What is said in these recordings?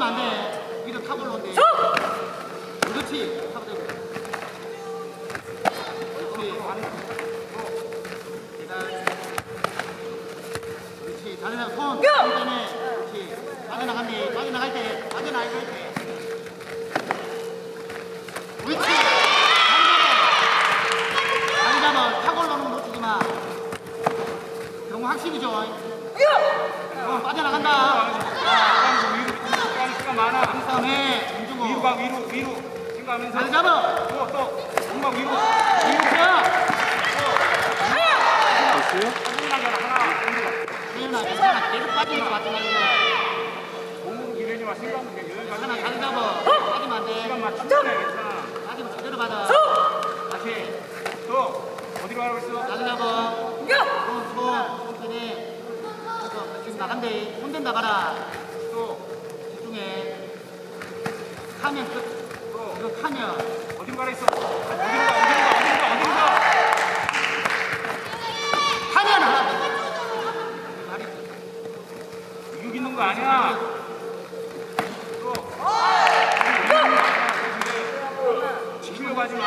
올리면 안 돼. 위로 탑 올라온대. 서! 그렇지. 탑 올라온대. 그렇지. 그렇지. 다른 사람 손. 뀨! 그렇지. 빠져나갔네. 빠져나갈 때. 빠져나갈 때. 그렇지. 확실히 줘. 어, 빠져나간다. 많아. 싸움해. 위로. 가 위로 위로 생각하면서 잘 잡아. 또또 엄마 위로 이렇게야. 됐어요? 하나 하나 태연아, 괜찮아. 계속 빠지는 거 맞지 말고. 몸으로 기대지 마 생각하면 돼 여기 괜찮아. 가면 잘 잡아. 빠지면 안 돼. 시간 맞추면 괜찮아 빠지면 제대로 받아. 다시. 또 어디로 가고 있어? 잘 잡아. 손, 손, 손 빼내. 그래서 지금 나간대. 손 댄다 봐라. 또 집중해. 카면 끝. 또 이거. 어디로 가라 있어? 어디로 가 어디로 가 어디로 가 어디로 가 카면 하나 더. 말이 이육 있는 거 아니야 또 지키려고 하지 마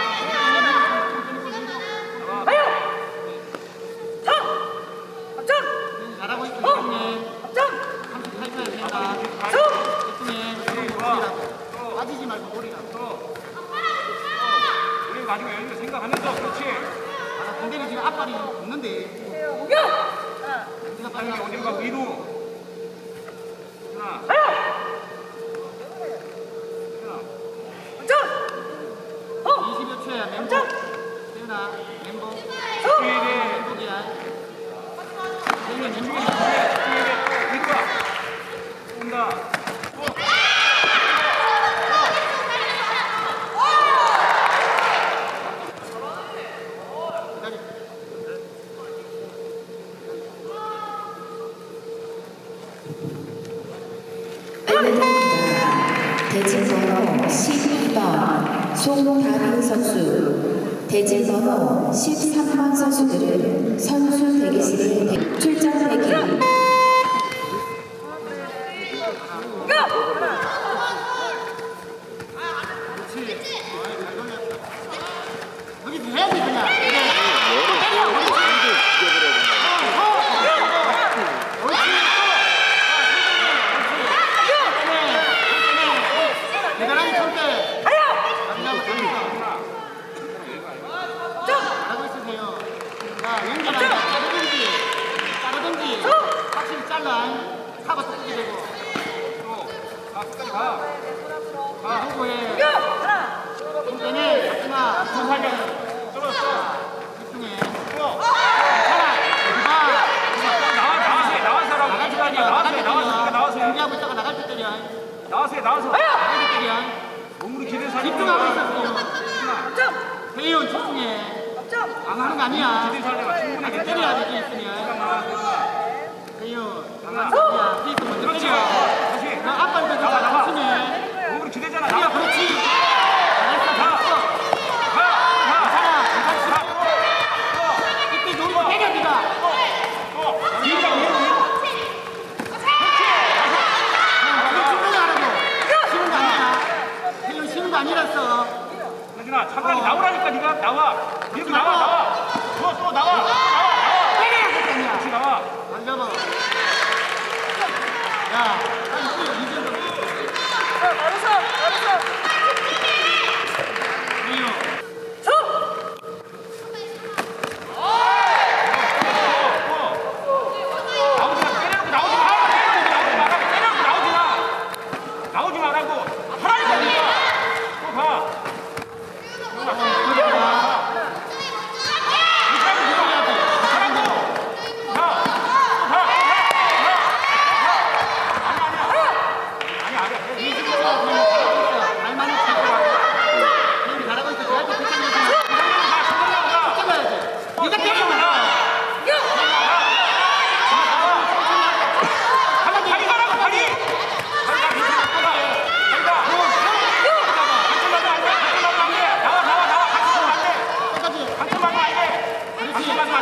잘하고 있어. 집중해. 38초야 된다. 집중해. 좋아. 머리라고. 또 빠지지 말고 머리라고. 또 우리 가지고 여기서 생각하면서 그렇지. 아, 근데는 지금 앞발이 없는데. 우리가 빨리 빨리 어디로 가 위로 하나. 하나 20여 초야 멤버. 태연아, 멤버. 집중해야 돼 멤버야. 태연이 멤버. 집중해야 돼 위로 가 온다 기다려. 대진번호 12번 송다빈 선수, 대진번호 13번 선수들은 선수 대기실에 대- 출전 대기. 여기 해야지 그냥. 때려. 옳지. 옳지. 대단하게 쳤대. 마지막으로 잘했어. 잘하고 있으세요. 자, 연결하자. 자르든지, 자르든지, 확실히 잘라. 사과 섞게 되고. 또가 끝까지 가 자, 보고해. 손 빼내. 잡지 마. 손 살려. 떨어졌어 집중해. 나와 나와서 나갈 때 때려. 나와서. 해 나와서 해 준비하고 있다가 나갈 때 때려. 나와서 해 나와서 나갈 때 때려. 몸으로 기대 살려 집중하고 있었어요. 회의원 집중해. 안 하는 거 아니야. 살려가 충분히 때려야 되지 있으면. 하나. 야, 피트 먼저 때려. 다시 너 나와, 나와. 조심해. 몸으로 기대잖아 야, 그렇지. 잘했어, 잘했어. 괜찮아. 이때 노리고 때려, 니가. 쉬는 거 아니야. 쉬는 거. 혜준아 잠깐 나오라니까 네가 나와 이렇게 나와 나와 나와 또 나와 나와 될 같이. 나와 안 잡아. 야, 빨리 쉬어. 이제 알았어, 알았어.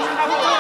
Ah,